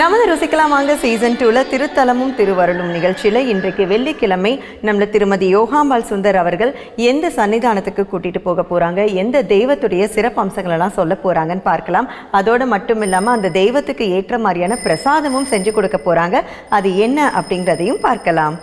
நமது ருசிக்கலாம் வாங்க சீசன் டூல திருத்தலமும் திருவருளும் நிகழ்ச்சியில இன்றைக்கு வெள்ளிக்கிழமை நம்மள திருமதி யோகாம்பால் சுந்தர் அவர்கள் எந்த சன்னிதானத்துக்கு கூட்டிட்டு போக போறாங்க எந்த தெய்வத்துடைய சிறப்பு அம்சங்கள் எல்லாம் சொல்ல போறாங்கன்னு பார்க்கலாம். அதோட மட்டும் இல்லாம அந்த தெய்வத்துக்கு ஏற்ற மாதிரியான பிரசாதமும் செஞ்சு கொடுக்க போறாங்க. அது என்ன அப்படிங்கிறதையும் பார்க்கலாம்.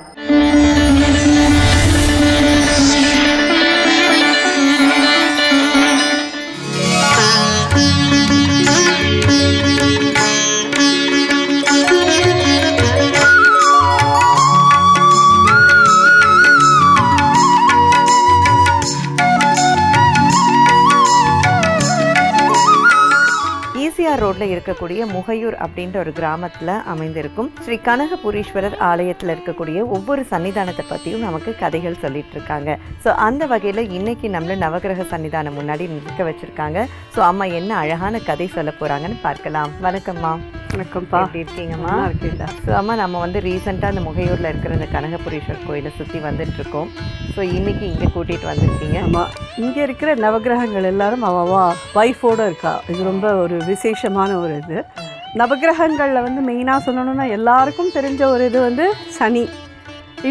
இருக்கக்கூடிய முகையூர் அப்படின்ற ஒரு கிராமத்துல அமைந்திருக்கும். ஸ்ரீ கனகபுரீஸ்வரர் ஆலயத்துல இருக்கக்கூடிய ஒவ்வொரு சன்னிதானத்தை பற்றியும் நமக்கு கதைகள் சொல்லிட்டு இருக்காங்க ஸோ அந்த வகையில இன்னைக்கு நம்மள நவகிரக சன்னிதானம் முன்னாடி நிற்க வச்சிருக்காங்க. ஸோ அம்மா என்ன அழகான கதை சொல்ல போறாங்கன்னு பார்க்கலாம். வணக்கம்மா. வணக்கம்ப்பா. எப்படி இருக்கீங்கம்மா? இருக்கேன்டா ஸோ அம்மா நம்ம வந்து ரீசெண்டாக அந்த முகையூரில் இருக்கிற இந்த கனகபுரீஸ்வர் கோயிலை சுற்றி வந்துட்டு இருக்கோம் ஸோ இன்னைக்கு இங்கே கூட்டிகிட்டு வந்திருக்கீங்க. ஆமாம் இங்கே இருக்கிற நவகிரகங்கள் எல்லாரும் அவவா ஒய்ஃபோட இருக்கா. இது ரொம்ப ஒரு விசேஷமான ஒரு இது. நவகிரகங்களில் வந்து மெயினாக சொல்லணும்னா எல்லாருக்கும் தெரிஞ்ச ஒரு இது வந்து சனி.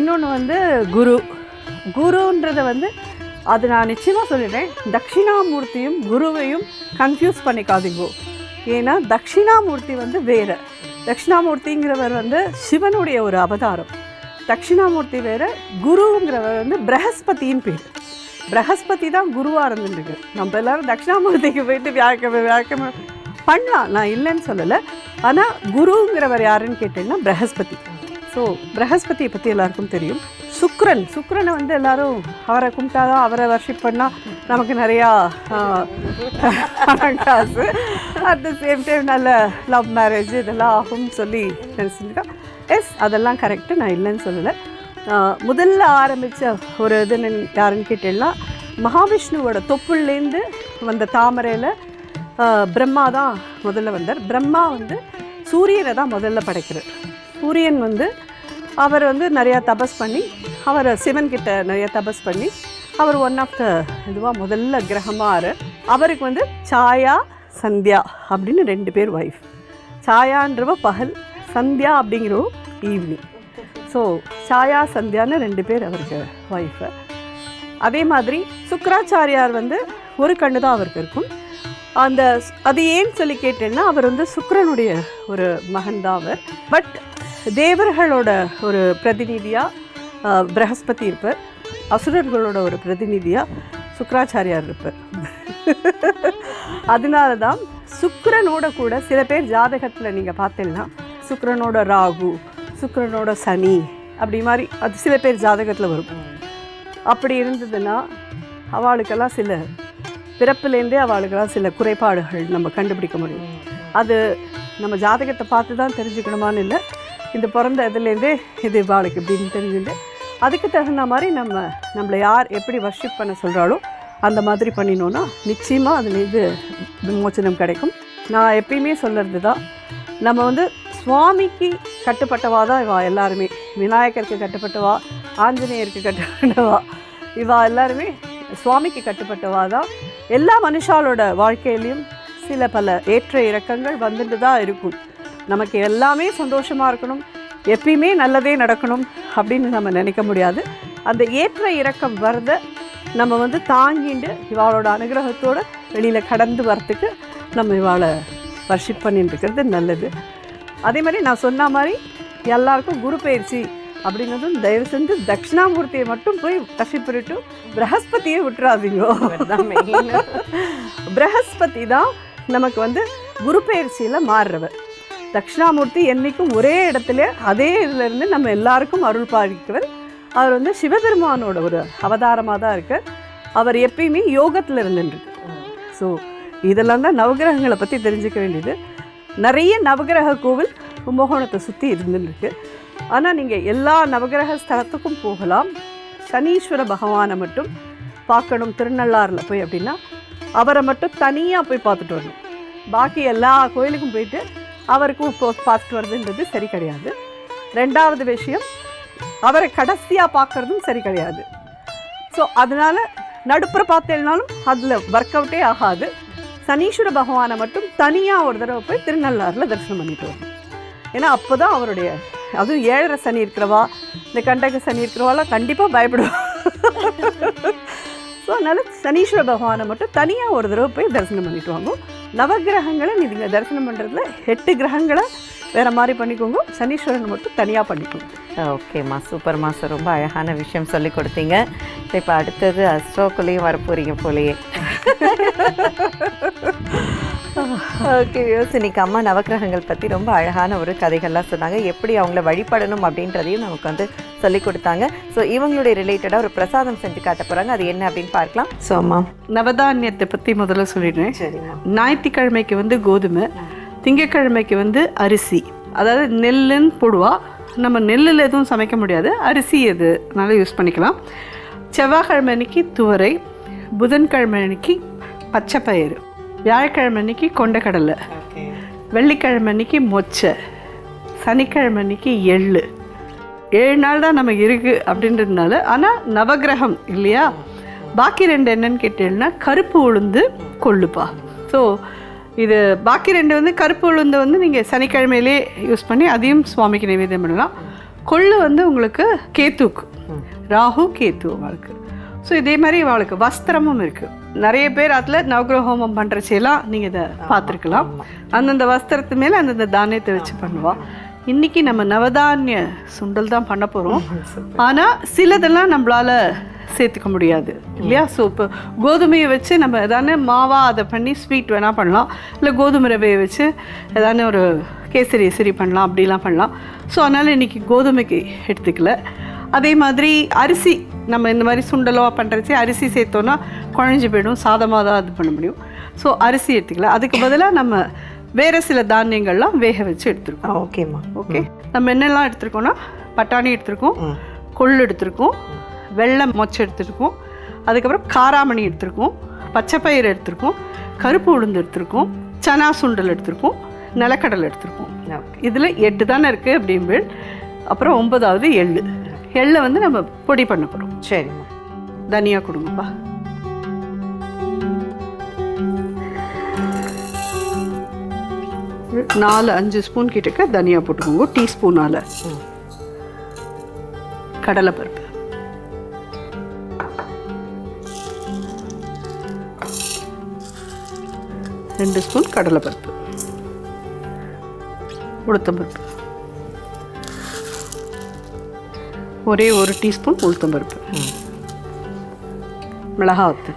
இன்னொன்று வந்து குரு. குருன்றத வந்து அது நான் நிச்சயமாக சொல்லிடுறேன். தட்சிணாமூர்த்தியும் குருவையும் கன்ஃபியூஸ் பண்ணிக்காதீங்கோ. ஏன்னா தட்சிணாமூர்த்தி வந்து வேறு. தட்சிணாமூர்த்திங்கிறவர் வந்து சிவனுடைய ஒரு அவதாரம். தட்சிணாமூர்த்தி வேறு குருங்கிறவர் வந்து பிரகஸ்பதியின் பேர். பிரகஸ்பதி தான் குருவாக இருந்துருக்கு நம்ம எல்லோரும் தட்சிணாமூர்த்திக்கு போயிட்டு வியாழக்கிழமை வியாழக்கிழமை பண்ணலாம். நான் இல்லைன்னு சொல்லலை. ஆனால் குருங்கிறவர் யாருன்னு கேட்டீங்கன்னா பிரகஸ்பதி. ஸோ பிரகஸ்பதியை பற்றி எல்லாருக்கும் தெரியும். சுக்ரன் சுக்ரனை வந்து எல்லாரும் அவரை கும்பிட்டாதான் அவரை வர்ஷிப் பண்ணால் நமக்கு நிறையா காசு அட் த சேம் டைம் நல்ல லவ் மேரேஜ் இதெல்லாம் ஆகும்னு சொல்லி நினச்சிருக்கா எஸ் அதெல்லாம் கரெக்டு நான் இல்லைன்னு சொல்லலை. முதல்ல ஆரம்பித்த ஒரு இது யாருன்னு கேட்டேன்னா மகாவிஷ்ணுவோட தொப்புள்லேருந்து வந்த தாமரையில் பிரம்மா தான் முதல்ல வந்தார். பிரம்மா வந்து சூரியனை தான் முதல்ல படைக்கிறார். சூரியன் வந்து அவர் வந்து நிறையா தபஸ் பண்ணி அவர் சிவன்கிட்ட நிறைய தபஸ் பண்ணி அவர் ஒன் ஆஃப் த இதுவாக முதல்ல கிரகமாக அவருக்கு வந்து சாயா சந்தியா அப்படின்னு ரெண்டு பேர் ஒய்ஃப் சாயான்றவ பகல் சந்தியா அப்படிங்கிறவ ஈவினிங் ஸோ சாயா சந்தியான்னு ரெண்டு பேர் அவருக்கு ஒய்ஃபு அதே மாதிரி சுக்கராச்சாரியார் வந்து ஒரு கண்ணு தான் அவருக்கு இருக்கும். அந்த அது ஏன்னு சொல்லி கேட்டேன்னா அவர் வந்து சுக்கரனுடைய ஒரு மகன் தான் அவர். பட் தேவர்களோட ஒரு பிரதிநிதியாக பிரகஸ்பதி இருப்பார். அசுரர்களோட ஒரு பிரதிநிதியாக சுக்கராச்சாரியார் இருப்பார். அதனால தான் சுக்கரனோட கூட சில பேர் ஜாதகத்தில் நீங்கள் பார்த்தீங்கன்னா சுக்கரனோட ராகு சுக்கரனோட சனி அப்படி மாதிரி அது சில பேர் ஜாதகத்தில் வரும். அப்படி இருந்ததுன்னா அவளுக்கெல்லாம் சில பிறப்புலேருந்தே அவளுக்கெல்லாம் சில குறைபாடுகள் நம்ம கண்டுபிடிக்க முடியும். அது நம்ம ஜாதகத்தை பார்த்து தான் தெரிஞ்சுக்கணுமான்னு இல்லை. இந்த பிறந்த இதுலேருந்தே இது இவாளுக்கு இப்படின்னு தெரிஞ்சுட்டு அதுக்கு தகுந்த மாதிரி நம்ம நம்மளை யார் எப்படி வர்ஷிப் பண்ண சொல்கிறாலோ அந்த மாதிரி பண்ணினோன்னா நிச்சயமாக அதுலேருந்து விமோச்சனம் கிடைக்கும். நான் எப்பயுமே சொல்கிறது தான் நம்ம வந்து சுவாமிக்கு கட்டுப்பட்டவா தான் இவா எல்லாருமே. விநாயகருக்கு கட்டுப்பட்டவா ஆஞ்சநேயருக்கு கட்டுப்பட்டவா இவா எல்லாருமே சுவாமிக்கு கட்டுப்பட்டவா தான். எல்லா மனுஷாலோட வாழ்க்கையிலையும் சில பல ஏற்ற இறக்கங்கள் வந்துட்டு தான் இருக்கும். நமக்கு எல்லாமே சந்தோஷமாக இருக்கணும். எப்பயுமே நல்லதே நடக்கணும் அப்படின்னு நம்ம நினைக்க முடியாது. அந்த ஏற்ற இறக்கம் வரத நம்ம வந்து தாங்கிண்டு இவாளோட அனுகிரகத்தோட வெளியில் கடந்து வரத்துக்கு நம்ம இவாளை வர்ஷிப் பண்ணிட்டு இருக்கிறது நல்லது. அதே மாதிரி நான் சொன்ன மாதிரி எல்லாருக்கும் குரு பயிற்சி அப்படிங்கிறதும் தயவு செஞ்சு தட்சிணாமூர்த்தியை மட்டும் போய் வர்ஷிப் பண்ணிட்டு பிரகஸ்பதியை விட்டுறாதீங்க. பிரகஸ்பதி தான் நமக்கு வந்து குரு பயிற்சியில் மாறுறவர் தட்சிணாமூர்த்தி என்றைக்கும் ஒரே இடத்துல அதே இதிலிருந்து நம்ம எல்லாருக்கும் அருள் பாலிக்கிறவர் அவர் வந்து சிவபெருமானோட ஒரு அவதாரமாக தான் இருக்கார். அவர் எப்பயுமே யோகத்தில் இருந்துருக்கு ஸோ இதெல்லாம் தான் நவகிரகங்களை பற்றி தெரிஞ்சுக்க வேண்டியது. நிறைய நவகிரக கோவில் கும்பகோணத்தை சுற்றி இருந்துருக்கு ஆனால் நீங்கள் எல்லா நவகிரக ஸ்தலத்துக்கும் போகலாம். சனீஸ்வர பகவானை மட்டும் பார்க்கணும் திருநள்ளாறில் போய் அப்படின்னா அவரை மட்டும் தனியாக போய் பார்த்துட்டு வரணும். பாக்கி எல்லா கோயிலுக்கும் போயிட்டு அவருக்கும் கோஸ் பார்த்துட்டு வர்றதுன்றது சரி கிடையாது. ரெண்டாவது விஷயம் அவரை கடைசியாக பார்க்குறதும் சரி கிடையாது. ஸோ அதனால் நடுப்புற பார்த்தேனாலும் அதில் ஒர்க் அவுட்டே ஆகாது. சனீஸ்வர பகவானை மட்டும் தனியாக ஒரு தடவை போய் திருநள்ளாறில் தரிசனம் பண்ணிட்டு வரும் ஏன்னா அப்போ தான் அவருடைய அதுவும் ஏழரை சனி இருக்கிறவா இந்த கண்டக சனி இருக்கிறவாலாம் கண்டிப்பாக பயப்படுவா. ஸோ அதனால் சனீஸ்வர பகவானை மட்டும் தனியாக ஒரு தடவை போய் தரிசனம் பண்ணிட்டு வாங்க. நவகிரகங்களை நீங்கள் தரிசனம் பண்ணுறதுல எட்டு கிரகங்களை வேறு மாதிரி பண்ணிக்கோங்க. சனீஸ்வரன் மட்டும் தனியாக பண்ணிக்கோங்க. ஓகேம்மா. சூப்பர்மா. சார் ரொம்ப அழகான விஷயம் சொல்லி கொடுத்தீங்க. இப்போ அடுத்தது அஸ்ட்ரோக்குள்ளேயும் வரப்போகிறீங்க போலயே. ஓகே இன்னைக்கு அம்மா நவக்கிரகங்கள் பற்றி ரொம்ப அழகான ஒரு கதைகள்லாம் சொன்னாங்க. எப்படி அவங்கள வழிபடணும் அப்படின்றதையும் நமக்கு வந்து சொல்லி கொடுத்தாங்க. ஸோ இவங்களுடைய ரிலேட்டடாக ஒரு பிரசாதம் செஞ்சு காட்ட போகிறாங்க அது என்ன அப்படின்னு பார்க்கலாம். ஸோ அம்மா நவதானியத்தை பற்றி முதல்ல சொல்லிடுறேன். சரிம்மா. ஞாயிற்றுக்கிழமைக்கு வந்து கோதுமை திங்கக்கிழமைக்கு வந்து அரிசி. அதாவது நெல்லுன்னு போடுவா. நம்ம நெல்லில் எதுவும் சமைக்க முடியாது. அரிசி எது அதனால யூஸ் பண்ணிக்கலாம். செவ்வாய்க்கிழமை அன்னைக்கு துவரை புதன்கிழமை அன்னைக்கு பச்சைப்பயிறு. வியாழக்கிழமை அன்னைக்கு கொண்டக்கடலை. வெள்ளிக்கிழமை அன்னைக்கு மொச்சை. சனிக்கிழமை அன்னைக்கு எள்ளு. ஏழு நாள் தான் நமக்கு இருக்குது அப்படின்றதுனால ஆனால் நவகிரகம் இல்லையா? பாக்கி ரெண்டு என்னன்னு கேட்டீங்கன்னா கருப்பு உளுந்து கொள்ளுப்பா. ஸோ இது பாக்கி ரெண்டு வந்து கருப்பு உளுந்து வந்து நீங்கள் சனிக்கிழமையிலே யூஸ் பண்ணி அதையும் சுவாமிக்கு நைவேத்தியம் பண்ணலாம். கொள்ளு வந்து உங்களுக்கு கேத்துக்கு. ராகு கேத்து அவளுக்கு ஸோ இதே மாதிரி அவளுக்கு வஸ்திரமும் இருக்குது நிறைய பேர் அதில் நவகிரக ஹோமம் பண்ணுறச்செல்லாம் நீங்கள் இதை பார்த்துருக்கலாம். அந்தந்த வஸ்திரத்து மேலே அந்தந்த தானியத்தை வச்சு பண்ணுவா. இன்னைக்கு நம்ம நவதானிய சுண்டல் தான் பண்ண போகிறோம் ஆனால் சிலதெல்லாம் நம்மளால சேர்த்துக்க முடியாது இல்லையா? ஸோ இப்போ கோதுமையை வச்சு நம்ம எதானே மாவா அதை பண்ணி ஸ்வீட் வேணால் பண்ணலாம். இல்லை கோதுமை ரவையை வச்சு எதானே ஒரு கேசரி சரி பண்ணலாம் அப்படிலாம் பண்ணலாம். ஸோ அதனால் இன்னைக்கு கோதுமைக்கு எடுத்துக்கல. அதே மாதிரி அரிசி நம்ம இந்த மாதிரி சுண்டலோ பண்ணுறச்சு அரிசி சேர்த்தோன்னா குழஞ்சி போயிடும் சாதமாக தான் இது பண்ண முடியும். ஸோ அரிசி எடுத்துக்கலாம். அதுக்கு பதிலாக நம்ம வேறு சில தானியங்கள்லாம் வேக வச்சு எடுத்துருக்கோம். ஓகேம்மா ஓகே நம்ம என்னெல்லாம் எடுத்திருக்கோம்னா பட்டாணி எடுத்திருக்கோம் கொள்ளு எடுத்திருக்கோம் வெள்ளை மொச்சை எடுத்திருக்கோம் அதுக்கப்புறம் காராமணி எடுத்திருக்கோம் பச்சைப்பயிறு எடுத்திருக்கோம் கருப்பு உளுந்து எடுத்திருக்கோம் சனா சுண்டல் எடுத்திருக்கோம் நிலக்கடலை எடுத்திருக்கோம். இதில் எட்டு தானே இருக்குது அப்படின்பு அப்புறம் ஒன்பதாவது எள்ளு. எள்ளை வந்து நம்ம பொடி பண்ண போகிறோம் சரிம்மா தனியா கொடுங்கப்பா நாலு அஞ்சு ஸ்பூன் கிட்டக்க தனியா போட்டுக்கோங்க டீஸ்பூனால். கடலைப்பருப்பு ரெண்டு ஸ்பூன் கடலைப்பருப்பு உளுத்தம்பருப்பு ஒரே ஒரு டீஸ்பூன் உளுத்தம்பருப்பு. மிளகாத்து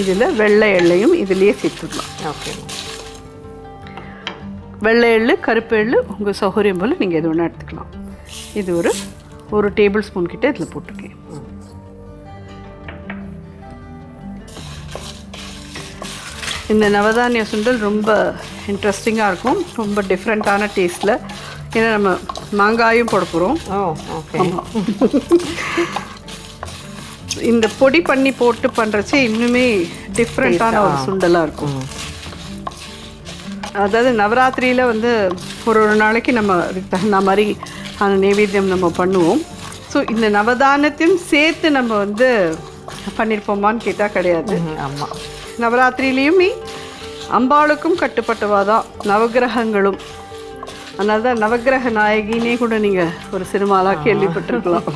இதில் வெள்ளை எள்ளையும் இதிலேயே சேர்த்துடலாம். ஓகேம்மா வெள்ளை எள்ளு கருப்பு எள்ளு உங்கள் சௌகரியம் போல் நீங்கள் எது வேணால் எடுத்துக்கலாம். இது ஒரு ஒரு டேபிள் ஸ்பூன் கிட்ட இதில் போட்டிருக்கேன். இந்த நவதானிய சுண்டல் ரொம்ப இன்ட்ரெஸ்டிங்காக இருக்கும். ரொம்ப டிஃப்ரெண்ட்டான டேஸ்ட்டில் ஏன்னா நம்ம மாங்காயும் போட போகிறோம் இந்த பொடி பண்ணி போட்டு பண்ணுறச்சே இன்னுமே டிஃப்ரெண்ட்டான ஒரு சுண்டலாக இருக்கும். அதாவது நவராத்திரியில் வந்து ஒரு ஒரு நாளைக்கு நம்ம அதுக்கு தகுந்த மாதிரி அந்த நைவேத்தியம் நம்ம பண்ணுவோம். ஸோ இந்த நவதானத்தையும் சேர்த்து நம்ம வந்து பண்ணியிருப்போமான்னு கேட்டால் கிடையாது. ஆமாம் நவராத்திரியிலையுமே அம்பாளுக்கும் கட்டுப்பட்டவா தான் நவகிரகங்களும். அதனால தான் நவகிரக நாயகினே கூட நீங்கள் ஒரு சினிமாலாம் கேள்விப்பட்டிருக்கலாம்.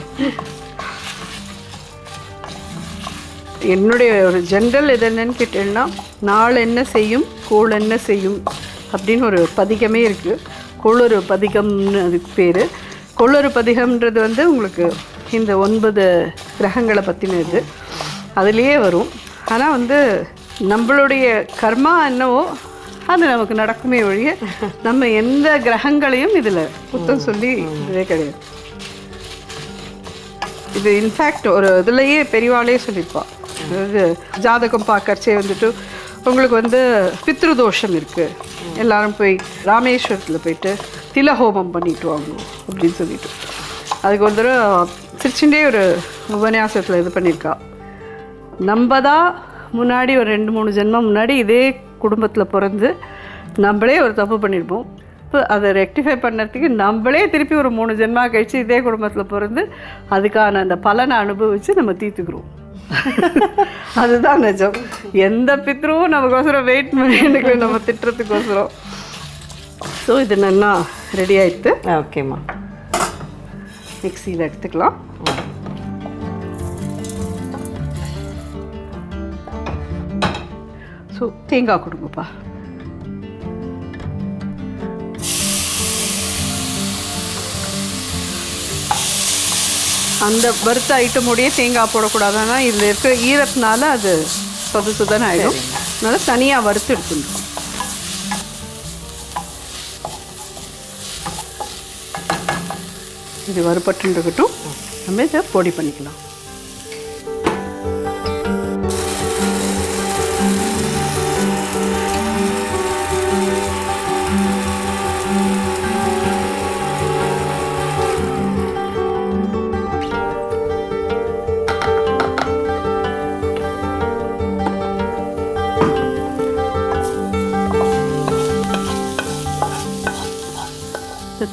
என்னுடைய ஒரு ஜென்ரல் இது என்னன்னு கேட்டேன்னா நாள் என்ன செய்யும் கோள் என்ன செய்யும் அப்படின்னு ஒரு பதிகமே இருக்குது கொள்ளொரு பதிகம்னு அதுக்கு பேர். கொள்ளொரு பதிகம்ன்றது வந்து உங்களுக்கு இந்த ஒன்பது கிரகங்களை பற்றினது அதுலேயே வரும். ஆனால் வந்து நம்மளுடைய கர்மா என்னவோ அது நமக்கு நடக்குமே ஒழிய நம்ம எந்த கிரகங்களையும் இதில் குத்தம் சொல்லி இதே கிடையாது. இது இன்ஃபேக்ட் ஒரு இதுலேயே பெரியவாளே சொல்லியிருப்பா அதாவது ஜாதகம் பார்க்கறச்சே வந்துட்டு உங்களுக்கு வந்து பித்ரு தோஷம் இருக்குது எல்லாரும் போய் ராமேஸ்வரத்தில் போயிட்டு திலஹோமம் பண்ணிட்டு வாங்கணும் அப்படின்னு சொல்லிட்டு. அதுக்கு ஒரு தடவை திருச்சிண்டே ஒரு உபன்யாசத்தில் இது பண்ணியிருக்கா நம்ம தான் முன்னாடி ஒரு ரெண்டு மூணு ஜென்மம் முன்னாடி இதே குடும்பத்தில் பிறந்து நம்மளே ஒரு தப்பு பண்ணியிருப்போம் தப்பு அதை ரெக்டிஃபை பண்ணுறதுக்கு நம்மளே திருப்பி ஒரு மூணு ஜென்மா கழிச்சு இதே குடும்பத்தில் பிறந்து அதுக்கான அந்த பலனை அனுபவித்து நம்ம தீர்த்துக்கிறோம். அதுதான் நிஜம். எந்த பித்ருவும் நமக்கோசரம் வெயிட் பண்ணி நம்ம திட்டுறதுக்கோசரம். ஸோ இது நல்லா ரெடி ஆயிடுத்து ஓகேம்மா மிக்சியில் எடுத்துக்கலாம். ஸோ தேங்காய் கொடுங்கப்பா. அந்த வறுத்த ஐட்டமோடையே தேங்காய் போடக்கூடாதுன்னா இதில் இருக்கிற ஈரத்தினால அது சொத சுதன்னு ஆகிடும் அதனால தனியாக வறுத்து எடுத்துக்கணும். இது வறுபட்டு இருக்கட்டும். நம்ம இதை பொடி பண்ணிக்கலாம்.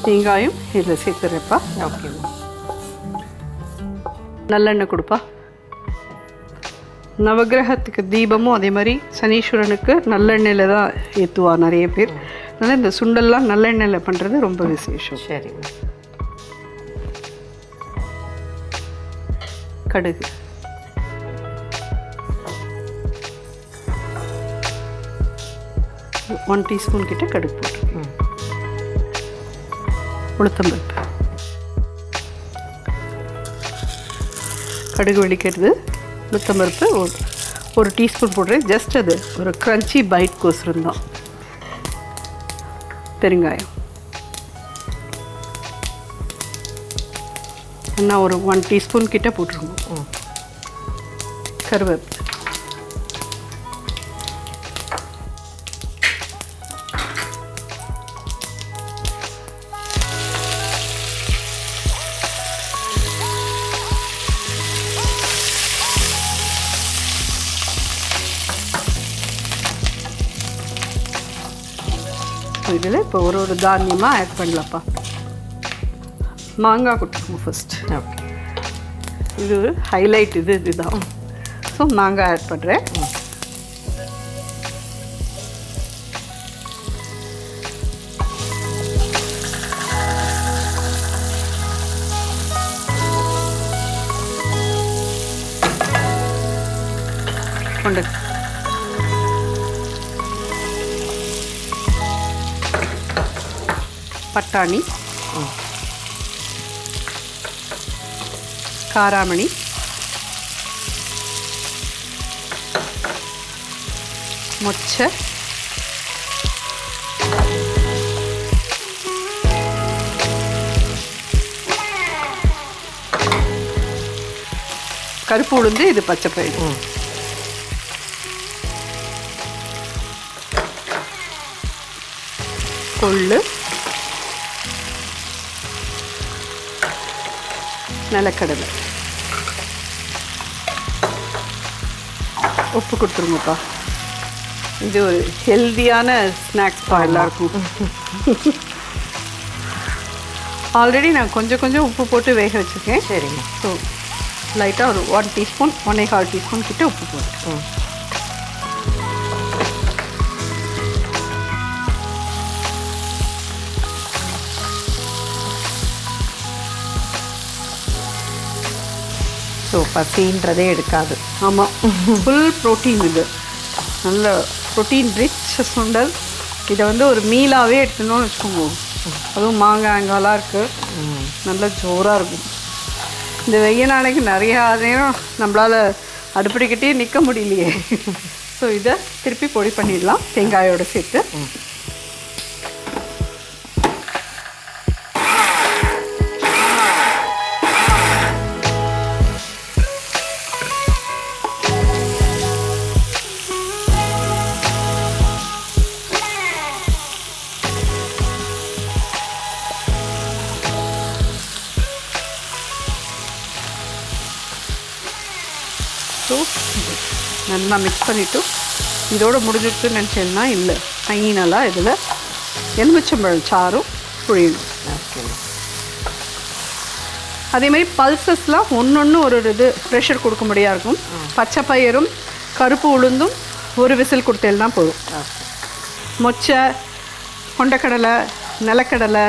தேங்காயும் இதில் சேர்த்துறப்பா ஓகேம்மா நல்லெண்ணெய் கொடுப்பா. நவக்கிரகத்துக்கு தீபமும் அதே மாதிரி சனீஸ்வரனுக்கு நல்லெண்ணெயில் தான் ஏற்றுவா நிறைய பேர். அதனால் இந்த சுண்டல்லாம் நல்லெண்ணெயில் பண்ணுறது ரொம்ப விசேஷம். சரிம்மா கடுகு. ஒன் டீஸ்பூன் கிட்ட கடுகு போட்டு உளுத்தம்பருப்பு கடுகு வெடிக்கிறது உளுத்தம்பருப்பு ஒரு ஒரு டீஸ்பூன் போடுறேன். ஜஸ்ட் அது ஒரு க்ரன்ச்சி பைட் கோசரம் தான். பெருங்காயம். நான் ஒரு ஒன் டீஸ்பூன் கிட்ட போட்டுருங்க. ம். கருவேப்பிலை. இதில் இப்போ ஒரு ஒரு தானியமாக ஆட் பண்ணலப்பா மாங்காய் கொடுத்துருங்க ஃபர்ஸ்ட் ஓகே இது ஹைலைட் இது இதுதான். ஸோ மாங்காய் ஆட் பண்ணுறேன் கொண்டு பட்டாணி காராமணி மொச்சை கருப்பு உளுந்து இது பச்சை பயிறு நிலக்கடலை. உப்பு கொடுத்துருங்கப்பா. இது ஒரு ஹெல்தியான ஸ்நாக்ஸ்ப்பா எல்லாருக்கும். ஆல்ரெடி நான் கொஞ்சம் கொஞ்சம் உப்பு போட்டு வேக வச்சுருக்கேன். சரிம்மா. ஸோ லைட்டாக ஒரு ஒன் டீஸ்பூன் ஒன்னே கால் டீஸ்பூன் கிட்ட உப்பு போட்டு. ஸோ பசின்றதே எடுக்காது. ஆமாம் ஃபுல் ப்ரோட்டீன் இது. நல்ல ப்ரோட்டீன் ரிச் சுண்டல். இதை வந்து ஒரு மீலாகவே எடுத்துனோம்னு வச்சுக்கோங்க. அதுவும் மாங்காய் அங்காலாம் இருக்குது நல்ல ஜோராக இருக்கும். இந்த வெய்ய நாளைக்கு நிறையா நேரம் நம்மளால் அடுப்படிக்கிட்டே நிற்க முடியலையே. ஸோ இதை திருப்பி பொடி பண்ணிடலாம். தேங்காயோட சேர்த்து. நல்லா மிக்ஸ் பண்ணிவிட்டு இதோட முடிஞ்சிடுச்சுன்னு நினச்சேன்னா இல்லை. ஃபைனலாக இதில் எலுமிச்சம்பழம் சாறும் புழியணும். அதே மாதிரி பல்சஸ்லாம் ஒன்றொன்று ஒரு ஒரு இது ப்ரெஷர் கொடுக்க முடியா இருக்கும். பச்சை பயிரும் கருப்பு உளுந்தும் ஒரு விசில் கொடுத்தேன்னா போதும். மொச்சை கொண்டக்கடலை நிலக்கடலை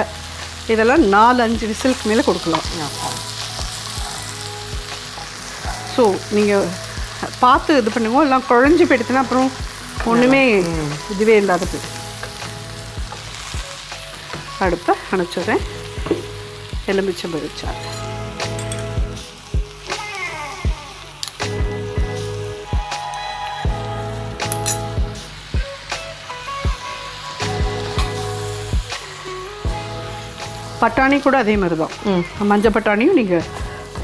இதெல்லாம் நாலு அஞ்சு விசிலுக்கு மேலே கொடுக்கலாம். ஸோ நீங்கள் பார்த்து இது பண்ணுங்க. எல்லாம் குழஞ்சி போயிடுச்சுன்னா அப்புறம் ஒன்றுமே இதுவே இல்லாத போயிடும் அடுப்பை அணைச்சிடுறேன். எலுமிச்சம் பறிச்சார் பட்டாணி கூட அதே மாதிரி தான். மஞ்சள் பட்டாணியும் நீங்கள்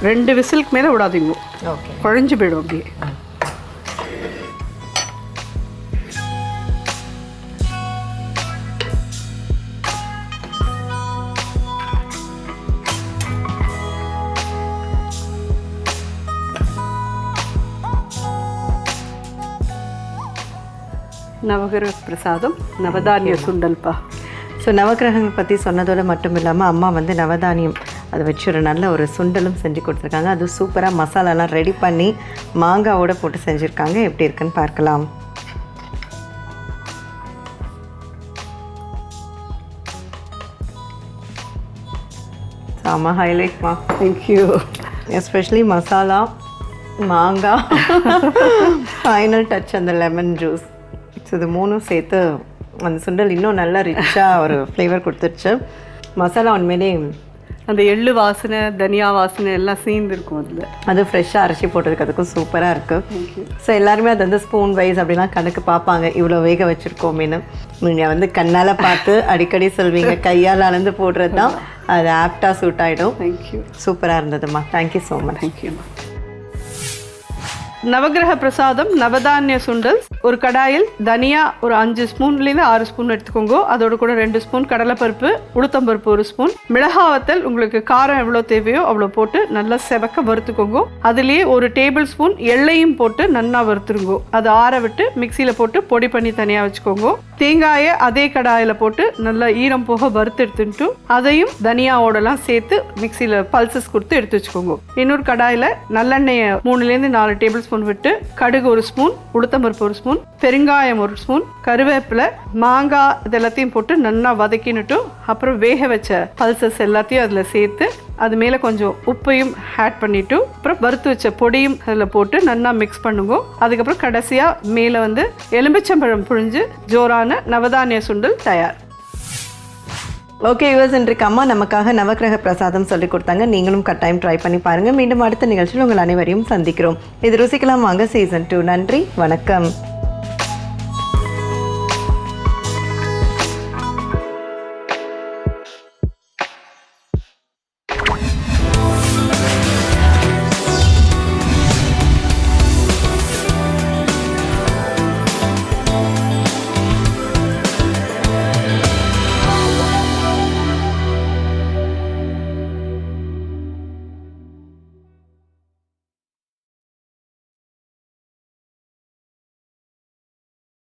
ரெண்டு விசிலுக்கு மேலே விடாதீங்க. குழஞ்சு போயிடும் அப்படியே நவகிரக பிரசாதம் நவதானிய சுண்டல்பா ஸோ நவக்கிரகங்கள் பற்றி சொன்னதோடு மட்டும் இல்லாமல் அம்மா வந்து நவதானியம் அதை வச்சு ஒரு நல்ல ஒரு சுண்டலும் செஞ்சு கொடுத்துருக்காங்க. அது சூப்பராக மசாலாலாம் ரெடி பண்ணி மாங்காவோட போட்டு செஞ்சுருக்காங்க. எப்படி இருக்குன்னு பார்க்கலாம். செம்ம ஹைலைட்மா தேங்க்யூ எஸ்பெஷலி மசாலா மாங்காய் ஃபைனல் டச் அந்த லெமன் ஜூஸ் ஸோ இது மூணும் சேர்த்து அந்த சுண்டல் இன்னும் நல்லா ரிச்சாக ஒரு ஃப்ளேவர் கொடுத்துருச்சு. மசாலா உண்மையிலே அந்த எள்ளு வாசனை தனியா வாசனை எல்லாம் சேர்ந்துருக்கும் அதில். அது ஃப்ரெஷ்ஷாக அரைச்சி போட்டதுக்கு அதுக்கும் சூப்பராக இருக்குது ஸோ எல்லாருமே அது வந்து ஸ்பூன் வைஸ் அப்படிலாம் கணக்கு பார்ப்பாங்க. இவ்வளோ வேக வச்சுருக்கோமேனு நீங்கள் வந்து கண்ணால் பார்த்து அடிக்கடி சொல்வீங்க. கையால் அளந்து போடுறது தான் அது ஆப்டாக சூட் ஆகிடும் தேங்க்யூ சூப்பராக இருந்ததும்மா. தேங்க்யூ ஸோ மச் தேங்க்யூம்மா நவகிரக பிரசாதம் நவதானிய சுண்டல் ஒரு கடாயில் தனியா ஒரு அஞ்சு ஸ்பூன்லேருந்து ஆறு ஸ்பூன் எடுத்துக்கோங்க. அதோட கூட ரெண்டு ஸ்பூன் கடலைப்பருப்பு உளுத்தம்பருப்பு ஒரு ஸ்பூன். மிளகாவத்தல் உங்களுக்கு காரம் எவ்வளோ தேவையோ அவ்வளோ போட்டு நல்லா செவக்க வறுத்துக்கோங்க. அதுலேயே ஒரு டேபிள் ஸ்பூன் எள்ளையும் போட்டு நல்லா வறுத்துருங்கோ. அதை ஆற விட்டு மிக்சியில் போட்டு பொடி பண்ணி தனியாக வச்சுக்கோங்க. தேங்காயை அதே கடாயில் போட்டு நல்லா ஈரம் போக வறுத்து எடுத்துட்டு அதையும் தனியாவோடலாம் சேர்த்து மிக்சியில் பல்சஸ் கொடுத்து எடுத்து வச்சுக்கோங்க. இன்னொரு கடாயில் நல்லெண்ணெயை மூணுலேருந்து நாலு டேபிள் ஸ்பூன் விட்டு கடுகு ஒரு ஸ்பூன் உளுத்தம்பருப்பு ஒரு ஸ்பூன் பெருங்காயம் ஒரு ஸ்பூன் கருவேப்பிலை மாங்காய் இது எல்லாத்தையும் போட்டு நல்லா வதக்கினுட்டும் அப்புறம் வேக வச்ச பல்சஸ் எல்லாத்தையும் அதில் சேர்த்து அது மேலே கொஞ்சம் உப்பையும் ஆட் பண்ணிவிட்டு அப்புறம் வறுத்து வச்ச பொடியும் அதில் போட்டு நல்லா மிக்ஸ் பண்ணுங்க. அதுக்கப்புறம் கடைசியாக மேலே வந்து எலும்பிச்சம்பழம் புழிஞ்சு ஜோரான நவதானிய சுண்டல் தயார். ஓகே யுவர்ஸ் இன்றைக்கு அம்மா நமக்காக நவக்கிரக பிரசாதம் சொல்லி கொடுத்தாங்க. நீங்களும் கட்டாயம் ட்ரை பண்ணி பாருங்க. மீண்டும் அடுத்த நிகழ்ச்சியில் உங்கள் அனைவரையும் சந்திக்கிறோம். இது ருசிக்கலாம் வாங்க. சீசன் டூ நன்றி. வணக்கம்.